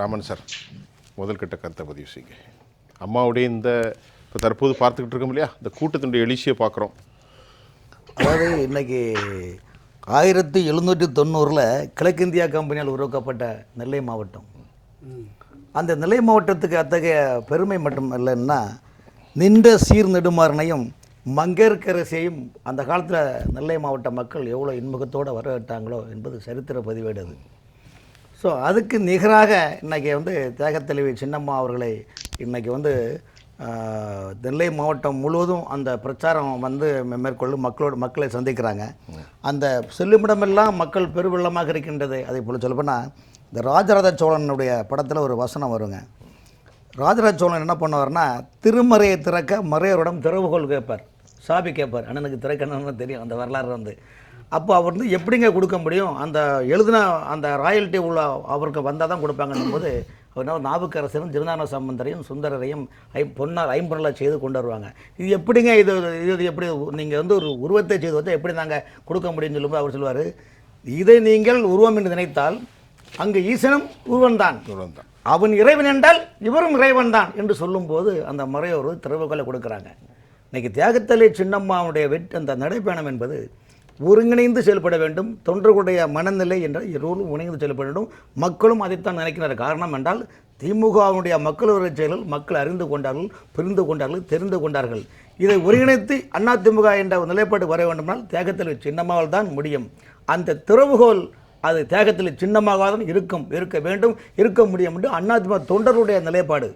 Raman sir முதல் கட்ட கருத்தை பதிவு செய்யுங்க. அம்மாவுடைய இந்த இப்போ தற்போது பார்த்துக்கிட்டு இருக்கோம் இல்லையா? இந்த கூட்டத்தினுடைய எழுச்சியை பார்க்குறோம். அதாவது இன்றைக்கி ஆயிரத்தி எழுநூற்றி தொண்ணூறில் கிழக்கிந்தியா கம்பெனியால் உருவாக்கப்பட்ட நெல்லை மாவட்டம். அந்த நெல்லை மாவட்டத்துக்கு அத்தகைய பெருமை மட்டும் இல்லைன்னா நின்ற சீர் நெடுமாறனையும் மங்கேற்கரசையும் அந்த காலத்தில் நெல்லை மாவட்ட மக்கள் எவ்வளோ இன்முகத்தோடு வரவேற்றாங்களோ என்பது சரித்திர பதிவேடு அது ஸோ அதுக்கு நிகராக இன்றைக்கி வந்து தியாகத்தலைவி சின்னம்மா அவர்களை இன்றைக்கி வந்து நெல்லை மாவட்டம் முழுவதும் அந்த பிரச்சாரம் வந்து மேற்கொள்ளும் மக்களோடு மக்களை சந்திக்கிறாங்க. அந்த செல்லுமிடமெல்லாம் மக்கள் பெருவெள்ளமாக இருக்கின்றது. அதே போல் சொல்லப்போனால் இந்த ராஜராஜ சோழனுடைய படத்தில் ஒரு வசனம் வருங்க. ராஜராஜ சோழன் என்ன பண்ணுவார்னா திருமறையை திறக்க மறையோரிடம் திறவுகோல் கேட்பார். சாபி கேட்பார். அண்ணனுக்கு திறக்கணும்னு தெரியும். அந்த வரலாறு வந்து. அப்போ அவர் வந்து எப்படிங்க கொடுக்க முடியும்? அந்த எழுதின அந்த ராயல்ட்டி உள்ள அவருக்கு வந்தால் தான் கொடுப்பாங்கன்னும் போது அவர் என்ன நாவுக்கரசரும் திருநான சம்பந்தரையும் சுந்தரரையும் ஐ பொன்னார் ஐம்பொருளாக செய்து கொண்டு வருவாங்க. இது எப்படிங்க இது இது எப்படி நீங்கள் வந்து ஒரு உருவத்தை செய்து வந்தால் எப்படி நாங்கள் கொடுக்க முடியும்னு சொல்லும்போது அவர் சொல்லுவார் இதை நீங்கள் உருவம் என்று நினைத்தால் அங்கு ஈசனும் உருவன் தான் அவன் இறைவன் என்றால் இவரும் இறைவன் தான் என்று சொல்லும்போது அந்த முறையோர் திறவுகளை கொடுக்குறாங்க. இன்னைக்கு தியாகத்தலை சின்னம்மாவுடைய வெற்றி அந்த நடைப்பயணம் என்பது ஒருங்கிணைந்து செயல்பட வேண்டும். தொண்டர்களுடைய மனநிலை என்ற இருவரும் ஒருங்கிணைந்து செயல்பட வேண்டும். மக்களும் அதைத்தான் நினைக்கிறார் காரணம் என்றால் திமுகவுடைய மக்களவரை செயல்கள் மக்கள் அறிந்து கொண்டார்கள் புரிந்து கொண்டார்கள் தெரிந்து கொண்டார்கள். இதை ஒருங்கிணைத்து அதிமுக என்ற நிலைப்பாடு வர வேண்டுமானால் தேகத்தில் சின்னம்மாவால் தான் முடியும். அந்த திறவுகோல் அது தேகத்தில் சின்னமாக தான் இருக்கும் இருக்க வேண்டும் இருக்க முடியும் என்று அதிமுக தொண்டருடைய நிலைப்பாடு.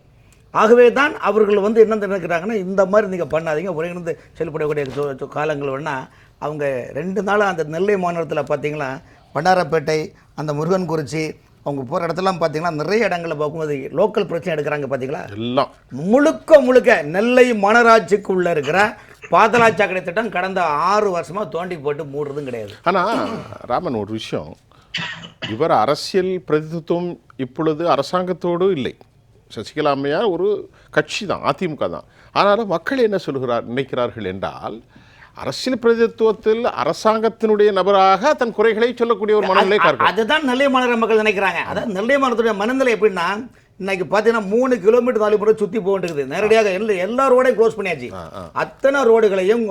ஆகவே தான் அவர்கள் வந்து என்ன நினைக்கிறாங்கன்னா இந்த மாதிரி நீங்கள் பண்ணாதீங்க ஒருங்கிணைந்து செயல்படக்கூடிய காலங்கள் வேணால் அவங்க ரெண்டு நாளாக அந்த நெல்லை மாநிலத்தில் பார்த்தீங்களா வண்ணாரப்பேட்டை அந்த முருகன்குறிச்சி அவங்க போகிற இடத்துலாம் பார்த்தீங்கன்னா நிறைய இடங்களில் பார்க்கும்போது லோக்கல் பிரச்சனை எடுக்கிறாங்க பார்த்தீங்களா எல்லாம். முழுக்க முழுக்க நெல்லை மாநகராட்சிக்குள்ளே இருக்கிற பாதலா சாக்கடை திட்டம் கடந்த ஆறு வருஷமாக தோண்டி போட்டு மூடுறதும் கிடையாது. ஆனால் ராமன் ஒரு விஷயம். இவர் அரசியல் பிரதிநிதித்துவம் இப்பொழுது அரசாங்கத்தோடு இல்லை. சசிகலா அம்மையார் ஒரு கட்சி தான் அதிமுக தான். ஆனாலும் மக்கள் என்ன சொல்கிறார் நினைக்கிறார்கள் என்றால் அரசியல் பிரதிநிதித்துவத்தில் அரசாங்கத்தினுடைய நபராக தன் குறைகளை சொல்லக்கூடிய ஒரு மனநிலை அதுதான் நெல்லை மாநகர மக்கள் நினைக்கிறாங்க. அதான் நெல்லை மாநகரத்துடைய மனநிலை எப்படின்னா இன்னைக்கு பார்த்தீங்கன்னா மூணு கிலோமீட்டர் நாலு முறை சுற்றி போகிட்டு நேரடியாக எல்லா எல்லா ரோடையும் க்ளோஸ் பண்ணியாச்சு. அத்தனை ரோடுகளையும்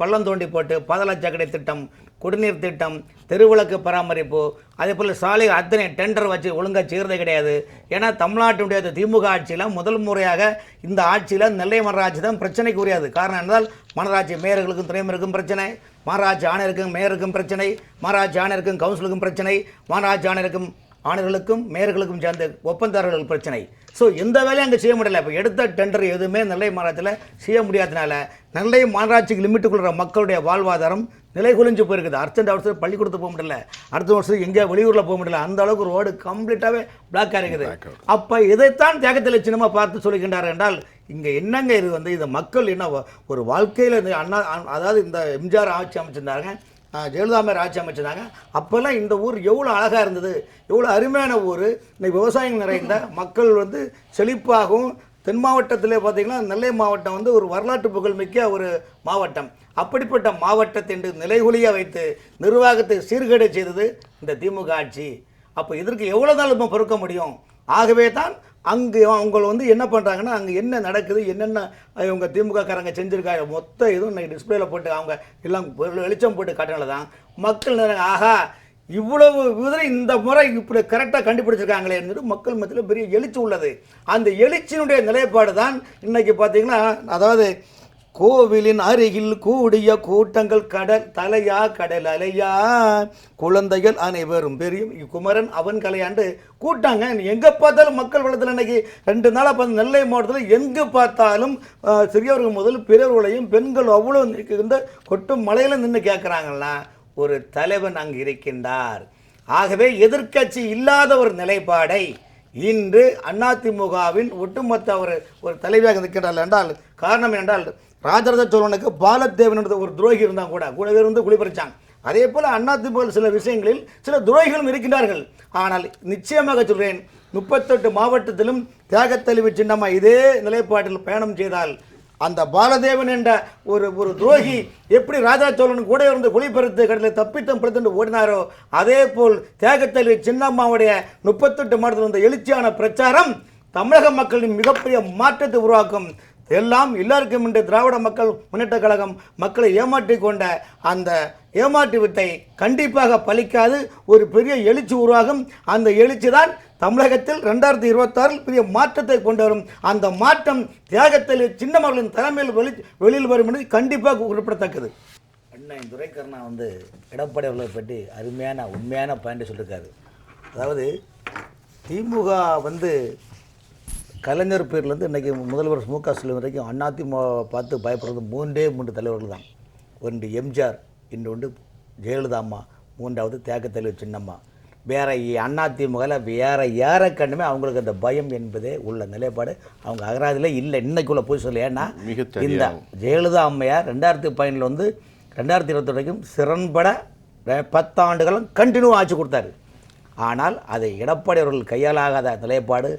பள்ளம் தோண்டி போட்டு பாதலாச்சாக்கடை திட்டம் குடிநீர் திட்டம் தெருவிளக்கு பராமரிப்பு அதே போல் சாலை அத்தனை டெண்டர் வச்சு ஒழுங்காக செய்கிறதே கிடையாது. ஏன்னா தமிழ்நாட்டினுடைய திமுக ஆட்சியில் முதல் முறையாக இந்த ஆட்சியில் நெல்லை மாநகராட்சி தான் பிரச்சனைக்கு உரியது காரணம் என்றால் மாநகராட்சி மேயர்களுக்கும் துணைமருக்கும் பிரச்சனை மாநகராட்சி ஆணையருக்கும் மேயருக்கும் பிரச்சனை மாநகராட்சி ஆணையருக்கும் கவுன்சிலுக்கும் பிரச்சனை மாநகராட்சி ஆணையருக்கும் ஆணையர்களுக்கும் மேயர்களுக்கும் சேர்ந்த ஒப்பந்தாரர்களுக்கு பிரச்சனை. ஸோ எந்த வேலையும் அங்கே செய்ய முடியல. இப்போ எடுத்த டெண்டர் எதுவுமே நெல்லை மாநகராட்சியில் செய்ய முடியாதனால நெல்லை மாநகராட்சிக்கு லிமிட்டுக்குள்ள மக்களுடைய வாழ்வாதாரம் நிலை குலைஞ்சு போயிருக்குது. அர்ஜென்ட் அவசரம் பள்ளிக்கூடத்துக்கு போக முடியல. அடுத்த வருஷம் எங்கேயா வெளியூரில் போக முடியல. அந்த அளவுக்கு ரோடு கம்ப்ளீட்டாகவே பிளாக்காக இருக்குது அப்போ இதைத்தான் தியாகத்தில் சின்னமாக பார்த்து சொல்லுகின்றார் என்றால் இங்கே என்னங்க இது வந்து? இந்த மக்கள் என்ன ஒரு வாழ்க்கையில் இந்த அண்ணா அதாவது இந்த எம்ஜிஆர் ஆட்சி அமைச்சிருந்தாங்க ஆஹ் ஜெயலலிதா ஆட்சி அமைச்சிருந்தாங்க அப்போல்லாம் இந்த ஊர் எவ்வளோ அழகாக இருந்தது. எவ்வளோ அருமையான ஊர். இன்னைக்கு விவசாயம் நிறைந்த மக்கள் வந்து செழிப்பாகவும் தென் மாவட்டத்திலே பார்த்தீங்கன்னா நெல்லை மாவட்டம் வந்து ஒரு வரலாற்று புகழ்மிக்க ஒரு மாவட்டம். அப்படிப்பட்ட மாவட்டத்தை நிலைகுலியாக நிலைகுலிய வைத்து நிர்வாகத்தை சீர்கேடு செய்தது இந்த திமுக ஆட்சி. அப்போ இதற்கு எவ்வளோ நாள் நம்ம பொறுக்க முடியும்? ஆகவே தான் அங்கே அவங்க வந்து என்ன பண்ணுறாங்கன்னா அங்கே என்ன நடக்குது என்னென்ன இவங்க திமுககாரங்க செஞ்சுருக்காங்க மொத்த இதுவும் இன்னைக்கு டிஸ்பிளேல போட்டு அவங்க எல்லாம் வெளிச்சம் போட்டு காட்டினால தான் மக்கள் நினைக்கிறாங்க, ஆஹா இவ்வளவு விதரை இந்த முறை இப்படி கரெக்டாக கண்டுபிடிச்சிருக்காங்களே என்று மக்கள் மத்தியில் பெரிய எழுச்சி உள்ளது. அந்த எழுச்சியினுடைய நிலைப்பாடு தான் இன்றைக்கி பார்த்தீங்கன்னா அதாவது கோவிலின் அருகில் கூடிய கூட்டங்கள் கடல் தலையா கடல் அலையா. குழந்தைகள் அனைவரும் பெரிய குமரன் அவன் கலையாண்டு கூட்டாங்க எங்கே பார்த்தாலும் மக்கள் வளத்தில் இன்னைக்கு ரெண்டு நாளாக பார்த்து நெல்லை மாவட்டத்தில் எங்கே பார்த்தாலும் சிறியவர்கள் முதல் பிறர்களையும் பெண்கள் அவ்வளோ இருந்த கொட்டும் மலையில் நின்று கேட்குறாங்கன்னா ஒரு தலைவன் அங்கு இருக்கின்றார். ஆகவே எதிர்க்கட்சி இல்லாத ஒரு நிலைப்பாடை இன்று அதிமுகவின் ஒட்டுமொத்த ஒரு ஒரு தலைவியாக நிற்கின்றார் என்றால் காரணம் என்றால் ராஜராஜ சோழனுக்கு பாலத்தேவன் என்ற ஒரு துரோகி இருந்தால் கூட கூடவே இருந்து குளிபறிச்சாங்க அதே போல் அதிமுக சில விஷயங்களில் சில துரோகிகளும் இருக்கின்றார்கள். ஆனால் நிச்சயமாக சொல்கிறேன் முப்பத்தெட்டு மாவட்டத்திலும் தியாகத்தழிவு சின்னமாக இதே நிலைப்பாட்டில் பயணம் செய்தால் அந்த பாலதேவன் என்ற ஒரு ஒரு துரோகி எப்படி ராஜா சோழன் கூட இருந்து குளிப்பெருத்து கடலில் தப்பித்தம் பிடித்து ஓடினாரோ அதே போல் தியாகத்தலைவி சின்னம்மாவுடைய முப்பத்தெட்டு மாதத்தில் வந்த எழுச்சியான பிரச்சாரம் தமிழக மக்களின் மிகப்பெரிய மாற்றத்தை உருவாக்கும். எல்லாம் எல்லாருக்கும் இன்று திராவிட மக்கள் முன்னேற்ற கழகம் மக்களை ஏமாற்றி கொண்ட அந்த ஏமாற்று வித்தை கண்டிப்பாக பலிக்காது ஒரு பெரிய எழுச்சி உருவாகும். அந்த எழுச்சி தான் தமிழகத்தில் ரெண்டாயிரத்தி இருபத்தாறில் பெரிய மாற்றத்தை கொண்டு வரும். அந்த மாற்றம் தியாகத்தில் சின்னமர்களின் தலைமையில் வெளி வெளியில் வரும் என்பது கண்டிப்பாக குறிப்பிடத்தக்கது. அண்ணன் துரைக்கர்ணா வந்து எடப்பாடி அவர்களை பற்றி அருமையான உண்மையான பாயிண்ட் சொல்லியிருக்காரு அதாவது திமுக வந்து கலைஞர் பேர்லேருந்து இன்றைக்கி முதல்வர் மு க ஸ்டாலின் வரைக்கும் அதிமுக பார்த்து பயப்படுறது மூன்றே மூன்று தலைவர்கள் தான். ஒன்று எம்ஜிஆர் இன்னொன்று ஜெயலலிதா அம்மா மூன்றாவது தியாக தலைவர் சின்னம்மா. வேற அதிமுகவில் வேற யாரை கண்டுமே அவங்களுக்கு அந்த பயம் என்பதே உள்ள நிலைப்பாடு. அவங்க அகராதியில் இல்லை இன்னைக்குள்ள போய் சொல்ல ஏன்னா இந்த ஜெயலலிதா அம்மையார் ரெண்டாயிரத்தி பதினேழில் வந்து ரெண்டாயிரத்தி இருபத்தி வரைக்கும் சிறன்பட பத்தாண்டுகளும் கண்டினியூ ஆட்சி கொடுத்தாரு. ஆனால் அதை எடப்பாடி அவர்கள் கையாலாகாத நிலைப்பாடு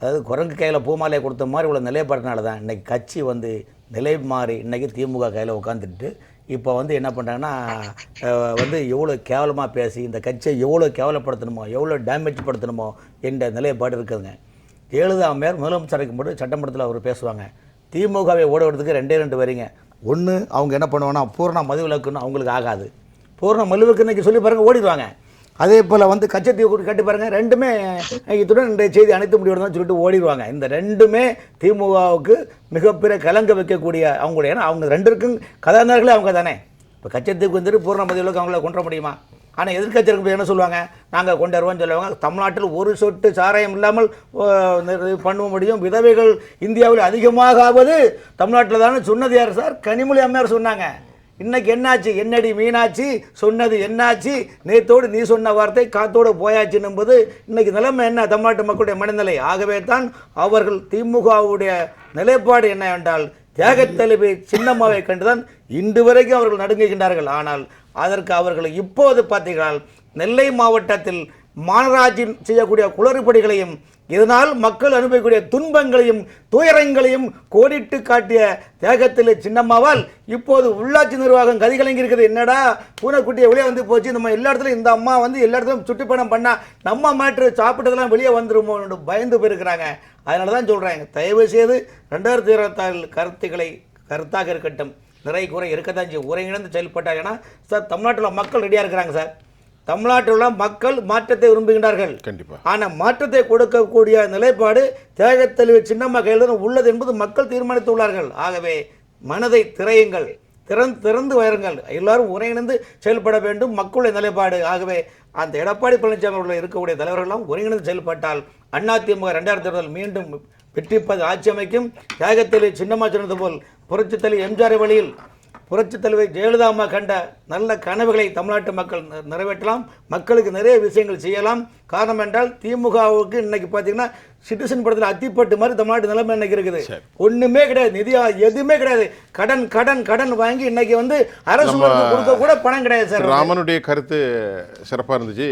அதாவது குரங்கு கையில் பூமாலையை கொடுத்த மாதிரி உள்ள நிலைப்பாடுனால தான் இன்றைக்கி கட்சி வந்து நிலை மாறி இன்றைக்கி திமுக கையில் உட்காந்துட்டு இப்போ வந்து என்ன பண்ணுறாங்கன்னா வந்து எவ்வளோ கேவலமாக பேசி இந்த கட்சியை எவ்வளோ கேவலப்படுத்தணுமோ எவ்வளோ டேமேஜ் படுத்தணுமோ என்ற நிலைப்பாடு இருக்குதுங்க. ஜெயலலிதா அம்மையார் முதலமைச்சர் இருக்கும்போது சட்டமன்றத்தில் அவர் பேசுவாங்க. திமுகவை ஓட ரெண்டே ரெண்டு வரிங்க. ஒன்று அவங்க என்ன பண்ணுவாங்கன்னா பூர்ண மதுவிலக்குன்னு அவங்களுக்கு ஆகாது. பூர்ண மதுவிலக்கு இன்றைக்கி சொல்லி பாருங்கள் ஓடிடுவாங்க. அதே போல் வந்து கச்சத்தீவு கூட்டு கட்டி பாருங்கள் ரெண்டுமே இத்துடன் இன்றைய செய்தி அனைத்து முடியோடு சொல்லிட்டு ஓடிடுவாங்க. இந்த ரெண்டுமே திமுகவுக்கு மிகப்பெரிய கலங்க வைக்கக்கூடிய அவங்களுடைய ஏன்னா அவங்க ரெண்டுக்கும் கதாநாயகர்களே அவங்க தானே. இப்போ கச்சத்தீவுக்கு வந்துட்டு பூர்ண மதியளவுக்கு அவங்கள கொண்டு வர முடியுமா ஆனால் எதிர்க்கட்சி என்ன சொல்லுவாங்க? நாங்கள் கொண்டு வருவோம்னு சொல்லுவாங்க. தமிழ்நாட்டில் ஒரு சொட்டு சாராயம் இல்லாமல் இது பண்ண முடியும். விதவைகள் இந்தியாவில் அதிகமாக ஆவது தமிழ்நாட்டில் தானே சொன்னது யார் சார்? கனிமொழி அம்மையார் சொன்னாங்க. இன்னைக்கு என்னாச்சு? என்னடி மீனாச்சு சொன்னது என்னாச்சு? நேத்தோடு நீ சொன்ன வார்த்தை காத்தோடு போயாச்சு என்பது இன்னைக்கு நிலைமை என்ன? தமிழ்நாட்டு மக்களுடைய மனநிலை. ஆகவே தான் அவர்கள் திமுகவுடைய நிலைப்பாடு என்ன என்றால் தியாகத் தலைவி சின்னம்மாவை கண்டுதான் இன்று வரைக்கும் அவர்கள் நடுங்குகின்றார்கள். ஆனால் அதற்கு அவர்கள் இப்போது பார்த்தீர்கள் நெல்லை மாவட்டத்தில் மாநகராட்சி செய்யக்கூடிய குளறுபடிகளையும் இதனால் மக்கள் அனுபவிக்கூடிய துன்பங்களையும் துயரங்களையும் கோடிட்டு காட்டிய தேகத்தில் சின்னம்மாவால் இப்போது உள்ளாட்சி நிர்வாகம் கதிகலங்கி இருக்குது என்னடா? பூனைக்குட்டியை வெளியே வந்து போச்சு. நம்ம எல்லா இடத்துலையும் இந்த அம்மா வந்து எல்லா இடத்துலையும் சுற்றுப்பயணம் பண்ணால் நம்ம மாற்று சாப்பிட்டதெல்லாம் வெளியே வந்துருமோன்னு பயந்து போயிருக்கிறாங்க. அதனால தான் சொல்கிறாங்க தயவு செய்து ரெண்டாயிரத்தி இருபத்தாறு கருத்துக்களை கருத்தாக இருக்கட்டும். நிறை குறை இருக்கத்தான் செய்யும். ஒருங்கிணைந்து செயல்பட்டார் ஏன்னா சார் தமிழ்நாட்டில் மக்கள் ரெடியாக இருக்கிறாங்க சார். தமிழ்நாட்டில் உள்ள மக்கள் மாற்றத்தை விரும்புகின்றார்கள். கண்டிப்பா. ஆனால் மாற்றத்தை கொடுக்கக்கூடிய நிலைப்பாடு தியாகத்தெளிவு சின்னம்மா கையில் உள்ளது என்பது மக்கள் தீர்மானித்துள்ளார்கள். ஆகவே மனதை திரையுங்கள். திறந்து திறந்து வயருங்கள் எல்லாரும் ஒருங்கிணைந்து செயல்பட வேண்டும். மக்களுடைய நிலைப்பாடு. ஆகவே அந்த எடப்பாடி பழனிசாமி அவர்கள் இருக்கக்கூடிய தலைவர்களெல்லாம் ஒருங்கிணைந்து செயல்பட்டால் அதிமுக ரெண்டாயிரத்தி இருபதில் மீண்டும் வெற்றிப்பது ஆட்சி அமைக்கும். தியாகத்தில் சின்னம்மா சொன்னது போல் புரட்சித் தலைவர் எம்ஜிஆர் வழியில் புரட்சித் தலைவர் ஜெயலலிதா அம்மா கண்ட நல்ல கனவுகளை தமிழ்நாட்டு மக்கள் நிறைவேற்றலாம். மக்களுக்கு நிறைய விஷயங்கள் செய்யலாம். காரணம் என்றால் திமுகவுக்கு இன்னைக்கு பார்த்தீங்கன்னா சிட்டிசன் படத்தில் அத்திப்பட்டு மாதிரி தமிழ்நாட்டு நிலைமை இன்னைக்கு இருக்குது. ஒண்ணுமே கிடையாது. நிதி எதுவுமே கிடையாது. கடன் கடன் கடன் வாங்கி இன்னைக்கு வந்து அரசு கொடுக்க கூட பணம் கிடையாது சார். ராமனுடைய கருத்து சிறப்பாக இருந்துச்சு.